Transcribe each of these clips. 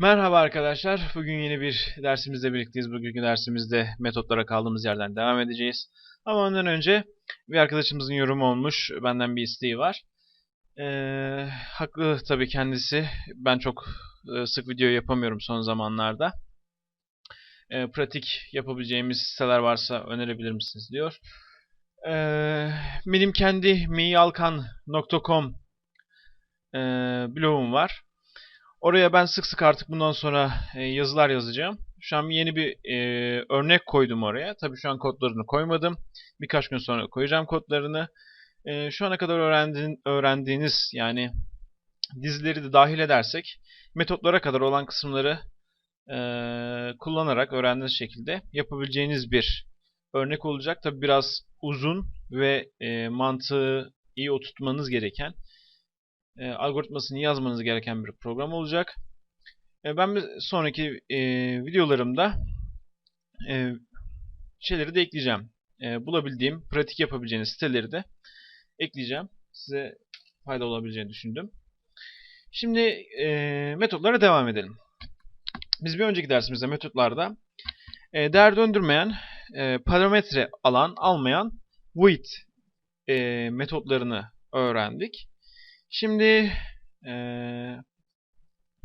Merhaba arkadaşlar. Bugün yeni bir dersimizle birlikteyiz. Bugünkü dersimizde metotlara kaldığımız yerden devam edeceğiz. Ama ondan önce bir arkadaşımızın yorumu olmuş. Benden bir isteği var. Ee, haklı tabii kendisi. Ben çok e, sık video yapamıyorum son zamanlarda. Ee, pratik yapabileceğimiz siteler varsa önerebilir misiniz diyor. Ee, benim kendi miyalkan.com e, blogum var. Oraya ben sık sık artık bundan sonra e, yazılar yazacağım. Şu an yeni bir e, örnek koydum oraya. Tabii şu an kodlarını koymadım. Birkaç gün sonra koyacağım kodlarını. E, şu ana kadar öğrendiğin, öğrendiğiniz yani dizileri de dahil edersek metotlara kadar olan kısımları e, kullanarak öğrendiğiniz şekilde yapabileceğiniz bir örnek olacak. Tabii biraz uzun ve e, mantığı iyi oturtmanız gereken e, algoritmasını yazmanız gereken bir program olacak. E, ben bir sonraki e, videolarımda e, şeyleri de ekleyeceğim. E, bulabildiğim, pratik yapabileceğiniz siteleri de ekleyeceğim. Size fayda olabileceğini düşündüm. Şimdi e, metotlara devam edelim. Biz bir önceki dersimizde metotlarda e, değer döndürmeyen, e, parametre alan, almayan void e, metotlarını öğrendik. Şimdi e,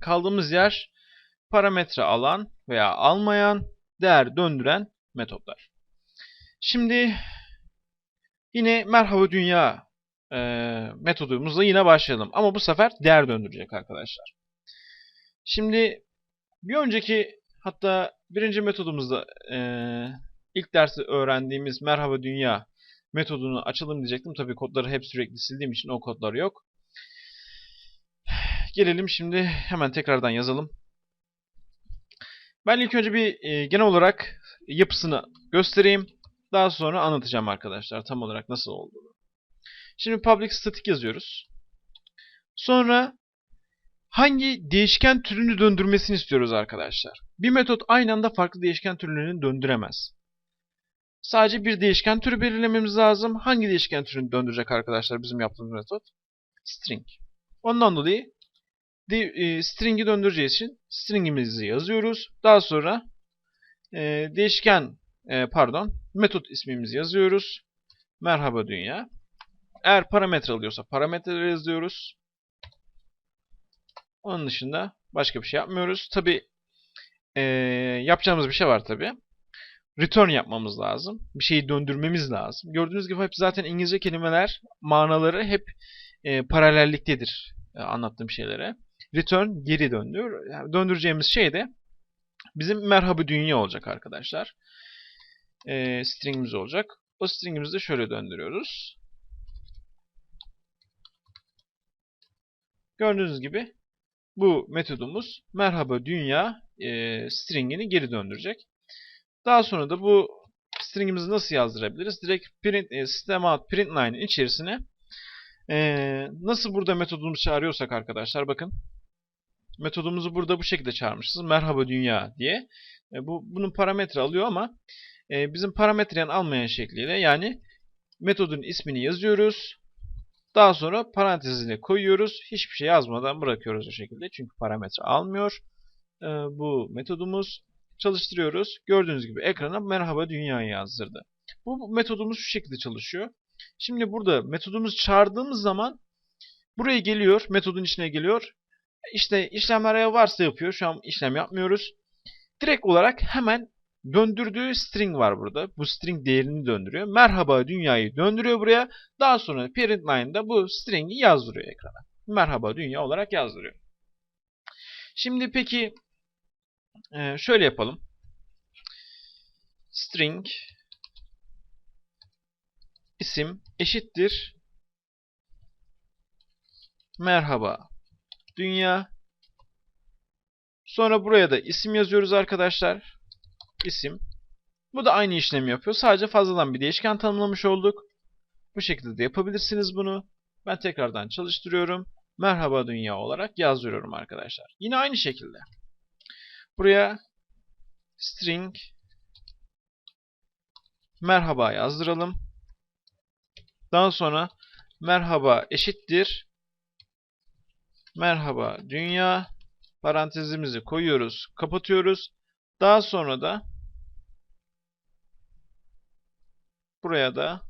kaldığımız yer parametre alan veya almayan, değer döndüren metotlar. Şimdi yine merhaba dünya e, metodumuzla yine başlayalım. Ama bu sefer değer döndürecek arkadaşlar. Şimdi bir önceki hatta birinci metodumuzda e, ilk dersi öğrendiğimiz merhaba dünya metodunu açalım diyecektim. Tabii kodları hep sürekli sildiğim için o kodlar yok. Gelelim şimdi hemen tekrardan yazalım. Ben ilk önce bir e, genel olarak yapısını göstereyim. Daha sonra anlatacağım arkadaşlar tam olarak nasıl olduğunu. Şimdi public static yazıyoruz. Sonra hangi değişken türünü döndürmesini istiyoruz arkadaşlar. Bir metot aynı anda farklı değişken türlerini döndüremez. Sadece bir değişken türü belirlememiz lazım. Hangi değişken türünü döndürecek arkadaşlar bizim yaptığımız metot? String. Ondan dolayı e, string'i döndüreceğiz için string'imizi yazıyoruz. Daha sonra e, değişken e, pardon metot ismimizi yazıyoruz. Merhaba dünya. Eğer parametre alıyorsa parametreleri yazıyoruz. Onun dışında başka bir şey yapmıyoruz. Tabi e, yapacağımız bir şey var tabi. Return yapmamız lazım. Bir şeyi döndürmemiz lazım. Gördüğünüz gibi hep zaten İngilizce kelimeler manaları hep e, paralelliktedir e, anlattığım şeylere return geri döndür. Yani döndüreceğimiz şey de bizim merhaba dünya olacak arkadaşlar. E, stringimiz olacak. O stringimizi de şöyle döndürüyoruz. Gördüğünüz gibi bu metodumuz merhaba dünya e, stringini geri döndürecek. Daha sonra da bu stringimizi nasıl yazdırabiliriz? Direkt print, e, system out print line içerisine e, nasıl burada metodumuzu çağırıyorsak arkadaşlar bakın metodumuzu burada bu şekilde çağırmışız. Merhaba dünya diye. E, bu bunun parametre alıyor ama e, bizim parametreyen almayan şekliyle yani metodun ismini yazıyoruz. Daha sonra parantezine koyuyoruz. Hiçbir şey yazmadan bırakıyoruz o şekilde. Çünkü parametre almıyor. E, bu metodumuz çalıştırıyoruz. Gördüğünüz gibi ekrana merhaba dünyayı yazdırdı. Bu metodumuz şu şekilde çalışıyor. Şimdi burada metodumuzu çağırdığımız zaman buraya geliyor, metodun içine geliyor işte işlemler varsa yapıyor. Şu an işlem yapmıyoruz. Direkt olarak hemen döndürdüğü string var burada. Bu string değerini döndürüyor. Merhaba dünyayı döndürüyor buraya. Daha sonra parent line'da bu string'i yazdırıyor ekrana. Merhaba dünya olarak yazdırıyor. Şimdi peki e, şöyle yapalım. String isim eşittir merhaba dünya. Sonra buraya da isim yazıyoruz arkadaşlar. İsim. Bu da aynı işlemi yapıyor. Sadece fazladan bir değişken tanımlamış olduk. Bu şekilde de yapabilirsiniz bunu. Ben tekrardan çalıştırıyorum. Merhaba dünya olarak yazdırıyorum arkadaşlar. Yine aynı şekilde. Buraya string merhaba yazdıralım. Daha sonra merhaba eşittir Merhaba dünya. parantezimizi koyuyoruz, kapatıyoruz. Daha sonra da buraya da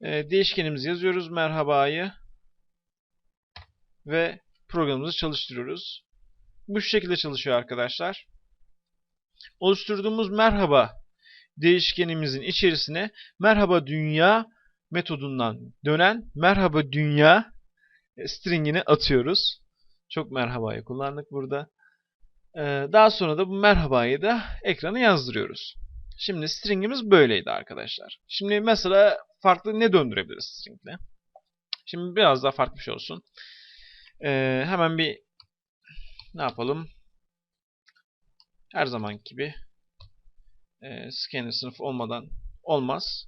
e, değişkenimizi yazıyoruz. Merhabayı ve programımızı çalıştırıyoruz. Bu şekilde çalışıyor arkadaşlar. Oluşturduğumuz merhaba değişkenimizin içerisine merhaba dünya metodundan dönen merhaba dünya stringini atıyoruz. Çok merhabayı kullandık burada. Ee, daha sonra da bu merhabayı da ekrana yazdırıyoruz. Şimdi stringimiz böyleydi arkadaşlar. Şimdi mesela farklı ne döndürebiliriz stringle? Şimdi biraz daha farklı bir şey olsun. Ee, hemen bir ne yapalım? Her zaman gibi e, scanner sınıfı olmadan olmaz.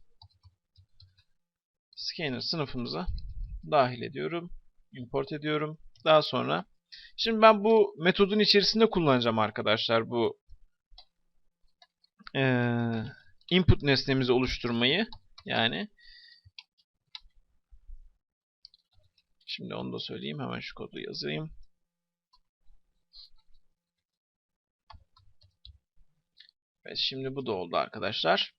Scanner sınıfımıza dahil ediyorum. Import ediyorum. Daha sonra şimdi ben bu metodun içerisinde kullanacağım arkadaşlar bu e, input nesnemizi oluşturmayı. Yani şimdi onu da söyleyeyim. Hemen şu kodu yazayım. Evet, şimdi bu da oldu arkadaşlar.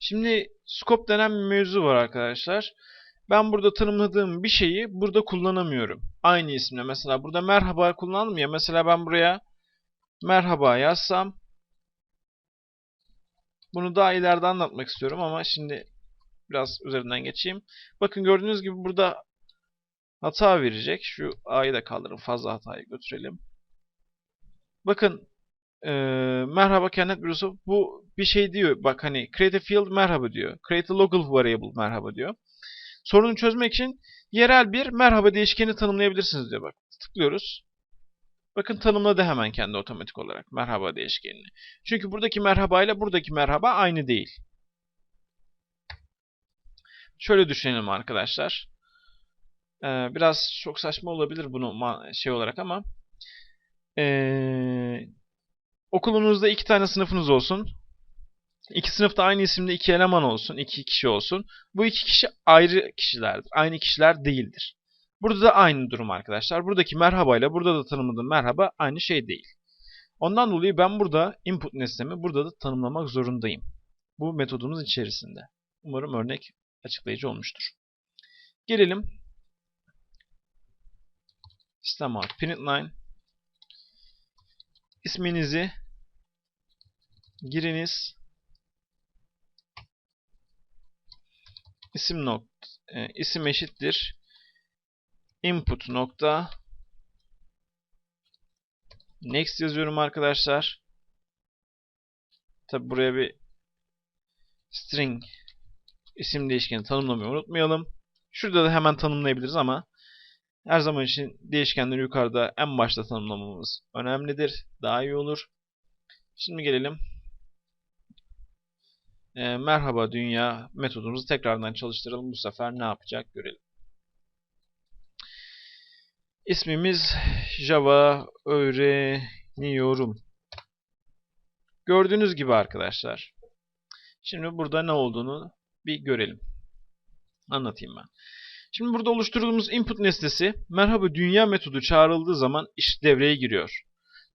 Şimdi scope denen bir mevzu var arkadaşlar. Ben burada tanımladığım bir şeyi burada kullanamıyorum. Aynı isimle. Mesela burada merhaba kullandım ya. Mesela ben buraya merhaba yazsam bunu daha ileride anlatmak istiyorum ama şimdi biraz üzerinden geçeyim. Bakın gördüğünüz gibi burada hata verecek. Şu A'yı da kaldırın. Fazla hatayı götürelim. Bakın e, merhaba kenet bürosu bu bir şey diyor. Bak hani create a field merhaba diyor. Create a local variable merhaba diyor. Sorunu çözmek için yerel bir merhaba değişkeni tanımlayabilirsiniz diyor. Bak tıklıyoruz. Bakın tanımladı hemen kendi otomatik olarak merhaba değişkenini. Çünkü buradaki merhaba ile buradaki merhaba aynı değil. Şöyle düşünelim arkadaşlar. Ee, biraz çok saçma olabilir bunu şey olarak ama ee, okulunuzda iki tane sınıfınız olsun. İki sınıfta aynı isimde iki eleman olsun, iki kişi olsun. Bu iki kişi ayrı kişilerdir. Aynı kişiler değildir. Burada da aynı durum arkadaşlar. Buradaki merhaba ile burada da tanımladığım merhaba aynı şey değil. Ondan dolayı ben burada input nesnemi burada da tanımlamak zorundayım. Bu metodumuz içerisinde. Umarım örnek açıklayıcı olmuştur. Gelelim. System out println isminizi giriniz. isim not e, isim eşittir input nokta next yazıyorum arkadaşlar. Tabi buraya bir string isim değişkeni tanımlamayı unutmayalım. Şurada da hemen tanımlayabiliriz ama her zaman için değişkenleri yukarıda en başta tanımlamamız önemlidir. Daha iyi olur. Şimdi gelelim. E, merhaba dünya metodumuzu tekrardan çalıştıralım. Bu sefer ne yapacak görelim. İsmimiz Java öğreniyorum. Gördüğünüz gibi arkadaşlar. Şimdi burada ne olduğunu bir görelim. Anlatayım ben. Şimdi burada oluşturduğumuz input nesnesi merhaba dünya metodu çağrıldığı zaman iş devreye giriyor.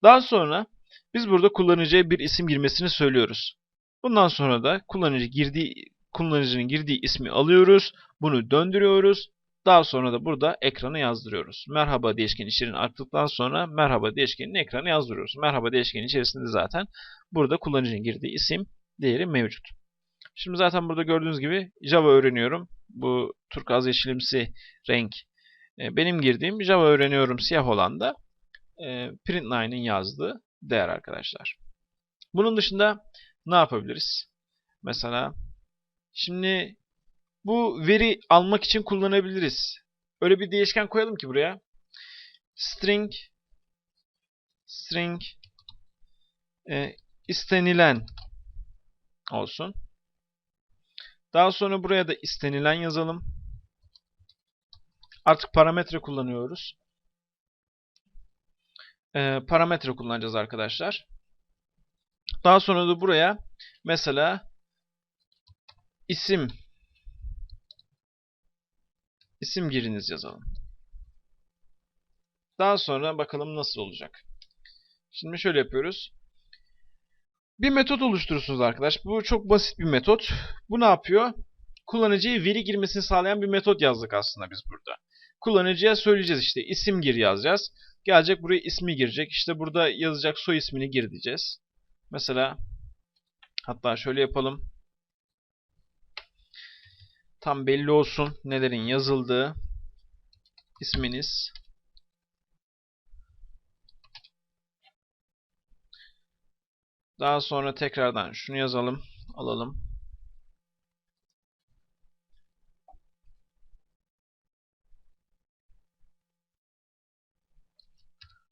Daha sonra biz burada kullanıcıya bir isim girmesini söylüyoruz. Bundan sonra da kullanıcı girdiği kullanıcının girdiği ismi alıyoruz. Bunu döndürüyoruz. Daha sonra da burada ekrana yazdırıyoruz. Merhaba değişkeni içeriğini attıktan sonra merhaba değişkenini ekrana yazdırıyoruz. Merhaba değişkeni içerisinde zaten burada kullanıcının girdiği isim değeri mevcut. Şimdi zaten burada gördüğünüz gibi Java öğreniyorum. Bu turkuaz yeşilimsi renk e, benim girdiğim Java öğreniyorum siyah olan da e, println'in yazdığı değer arkadaşlar. Bunun dışında ne yapabiliriz? Mesela şimdi bu veri almak için kullanabiliriz. Öyle bir değişken koyalım ki buraya. String string e, istenilen olsun. Daha sonra buraya da istenilen yazalım. Artık parametre kullanıyoruz. E, parametre kullanacağız arkadaşlar. Daha sonra da buraya mesela isim isim giriniz yazalım. Daha sonra bakalım nasıl olacak. Şimdi şöyle yapıyoruz. Bir metot oluşturursunuz arkadaş. Bu çok basit bir metot. Bu ne yapıyor? Kullanıcıya veri girmesini sağlayan bir metot yazdık aslında biz burada. Kullanıcıya söyleyeceğiz işte isim gir yazacağız. Gelecek buraya ismi girecek. İşte burada yazacak soy ismini gir diyeceğiz. Mesela hatta şöyle yapalım. Tam belli olsun nelerin yazıldığı. isminiz. Daha sonra tekrardan şunu yazalım. Alalım.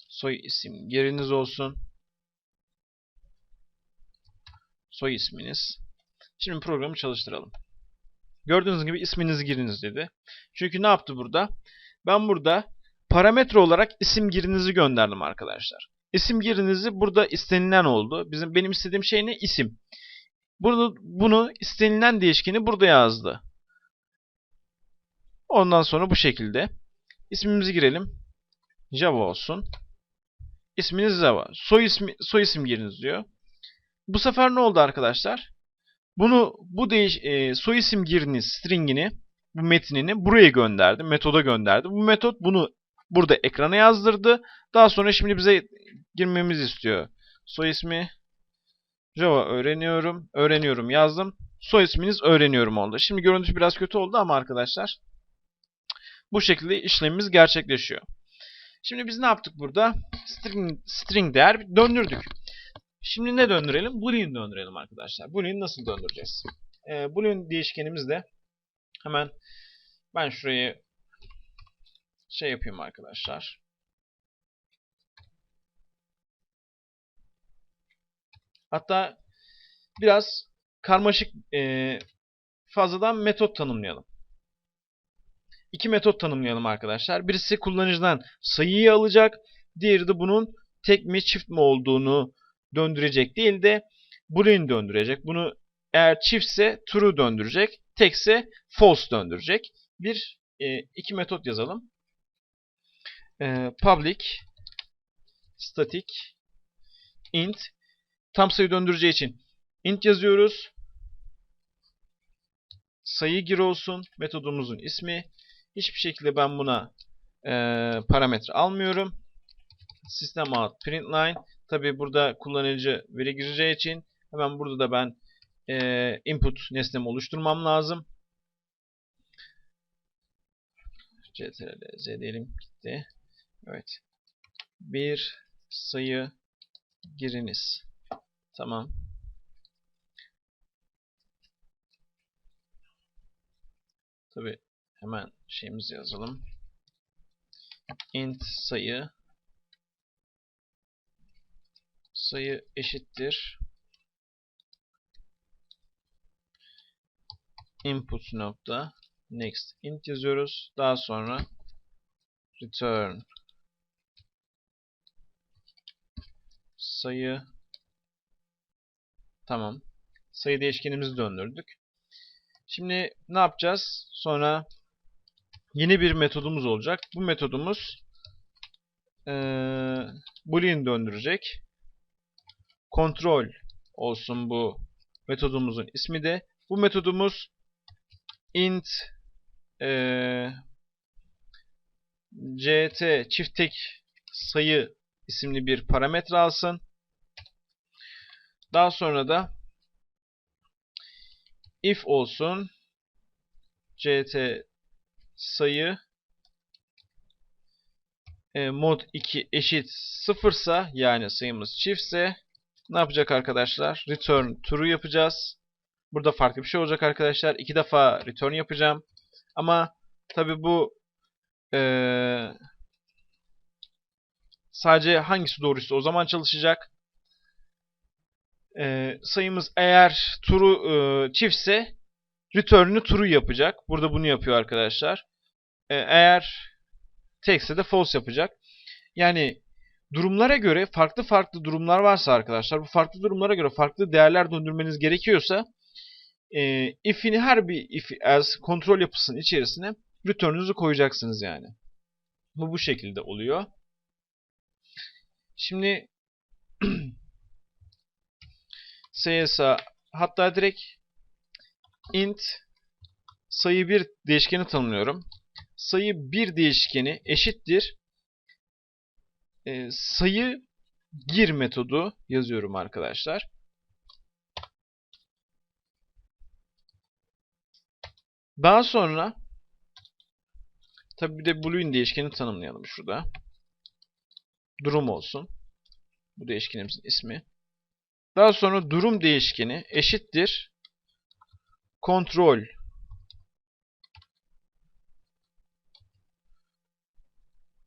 Soy isim geriniz olsun. Soy isminiz. Şimdi programı çalıştıralım. Gördüğünüz gibi isminizi giriniz dedi. Çünkü ne yaptı burada? Ben burada parametre olarak isim girinizi gönderdim arkadaşlar. İsim girinizi burada istenilen oldu. Bizim benim istediğim şey ne? İsim. Bunu, bunu istenilen değişkeni burada yazdı. Ondan sonra bu şekilde ismimizi girelim. Java olsun. İsminiz Java. Soy ismi soy isim giriniz diyor. Bu sefer ne oldu arkadaşlar? Bunu bu değiş e, soy isim giriniz stringini bu metinini buraya gönderdi. Metoda gönderdi. Bu metot bunu burada ekrana yazdırdı. Daha sonra şimdi bize girmemizi istiyor. Soy ismi Java öğreniyorum. Öğreniyorum yazdım. Soy isminiz öğreniyorum oldu. Şimdi görüntü biraz kötü oldu ama arkadaşlar bu şekilde işlemimiz gerçekleşiyor. Şimdi biz ne yaptık burada? String, string değer döndürdük. Şimdi ne döndürelim? Boolean döndürelim arkadaşlar. Boolean nasıl döndüreceğiz? Ee, Boolean değişkenimizde hemen ben şurayı şey yapayım arkadaşlar. Hatta biraz karmaşık e, fazladan metot tanımlayalım. İki metot tanımlayalım arkadaşlar. Birisi kullanıcıdan sayıyı alacak. Diğeri de bunun tek mi çift mi olduğunu döndürecek değil de boolean döndürecek. Bunu eğer çiftse true döndürecek. Tekse false döndürecek. Bir, e, iki metot yazalım. E, public static int tam sayı döndüreceği için int yazıyoruz. Sayı gir olsun. Metodumuzun ismi. Hiçbir şekilde ben buna e, parametre almıyorum. System out println. Tabi burada kullanıcı veri gireceği için hemen burada da ben e, input nesnemi oluşturmam lazım. ctrl z diyelim gitti. Evet. Bir sayı giriniz. Tamam. Tabi hemen şeyimizi yazalım. int sayı sayı eşittir input nokta next int yazıyoruz. Daha sonra return sayı tamam. Sayı değişkenimizi döndürdük. Şimdi ne yapacağız? Sonra yeni bir metodumuz olacak. Bu metodumuz ee, boolean döndürecek. Kontrol olsun bu metodumuzun ismi de. Bu metodumuz int ee, ct çift tek sayı isimli bir parametre alsın. Daha sonra da if olsun ct sayı e, mod 2 eşit sıfırsa yani sayımız çiftse ne yapacak arkadaşlar? Return true yapacağız. Burada farklı bir şey olacak arkadaşlar. İki defa return yapacağım. Ama tabi bu e, sadece hangisi doğruysa o zaman çalışacak. E, sayımız eğer true e, çiftse return'ü true yapacak. Burada bunu yapıyor arkadaşlar. E, eğer tekse de false yapacak. Yani durumlara göre farklı farklı durumlar varsa arkadaşlar bu farklı durumlara göre farklı değerler döndürmeniz gerekiyorsa e, if'ini her bir if else kontrol yapısının içerisine return'ünüzü koyacaksınız yani. Bu bu şekilde oluyor. Şimdi CSA hatta direkt int sayı 1 değişkeni tanımlıyorum. Sayı 1 değişkeni eşittir e, sayı gir metodu yazıyorum arkadaşlar. Daha sonra tabi bir de boolean değişkeni tanımlayalım şurada. Durum olsun. Bu değişkenimizin ismi. Daha sonra durum değişkeni eşittir kontrol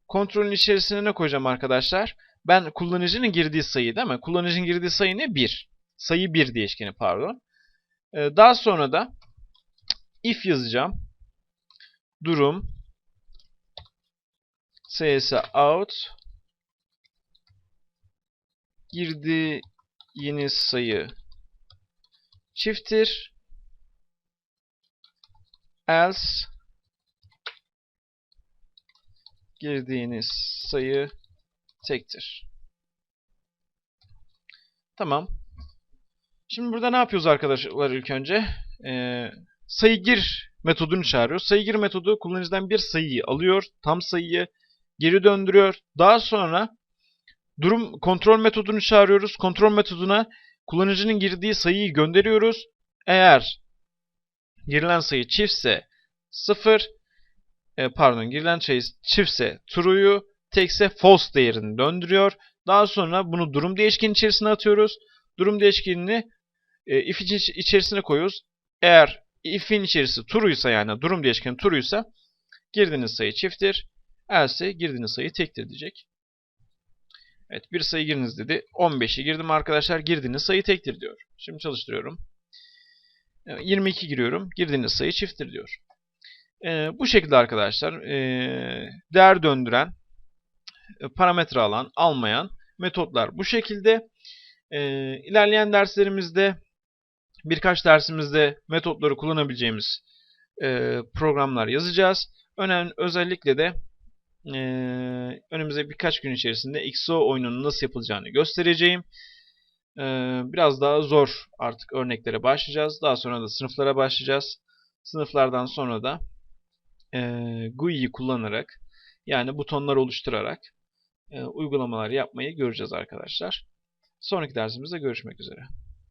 kontrolün içerisine ne koyacağım arkadaşlar? Ben kullanıcının girdiği sayı değil mi? Kullanıcının girdiği sayı ne? 1. Sayı 1 değişkeni pardon. Ee, daha sonra da if yazacağım. Durum cs out girdiğiniz sayı çifttir. Else girdiğiniz sayı tektir. Tamam. Şimdi burada ne yapıyoruz arkadaşlar ilk önce? Ee, sayı gir metodunu çağırıyoruz. Sayı gir metodu kullanıcıdan bir sayıyı alıyor. Tam sayıyı geri döndürüyor. Daha sonra durum kontrol metodunu çağırıyoruz. Kontrol metoduna kullanıcının girdiği sayıyı gönderiyoruz. Eğer girilen sayı çiftse 0 e, pardon girilen sayı çiftse true'yu tekse false değerini döndürüyor. Daha sonra bunu durum değişkeni içerisine atıyoruz. Durum değişkenini e, if içerisine koyuyoruz. Eğer if'in içerisi true'ysa yani durum değişkeni true'ysa girdiğiniz sayı çifttir. Else girdiğiniz sayı tektir diyecek. Evet bir sayı giriniz dedi. 15'i girdim arkadaşlar. Girdiğiniz sayı tektir diyor. Şimdi çalıştırıyorum. 22 giriyorum. Girdiğiniz sayı çifttir diyor. Ee, bu şekilde arkadaşlar e, değer döndüren, e, parametre alan, almayan metotlar bu şekilde. E, ilerleyen derslerimizde birkaç dersimizde metotları kullanabileceğimiz e, programlar yazacağız. Önemli özellikle de e, önümüze birkaç gün içerisinde XO oyununun nasıl yapılacağını göstereceğim. E, biraz daha zor artık örneklere başlayacağız. Daha sonra da sınıflara başlayacağız. Sınıflardan sonra da e, GUI'yi kullanarak yani butonlar oluşturarak e, uygulamalar yapmayı göreceğiz arkadaşlar. Sonraki dersimizde görüşmek üzere.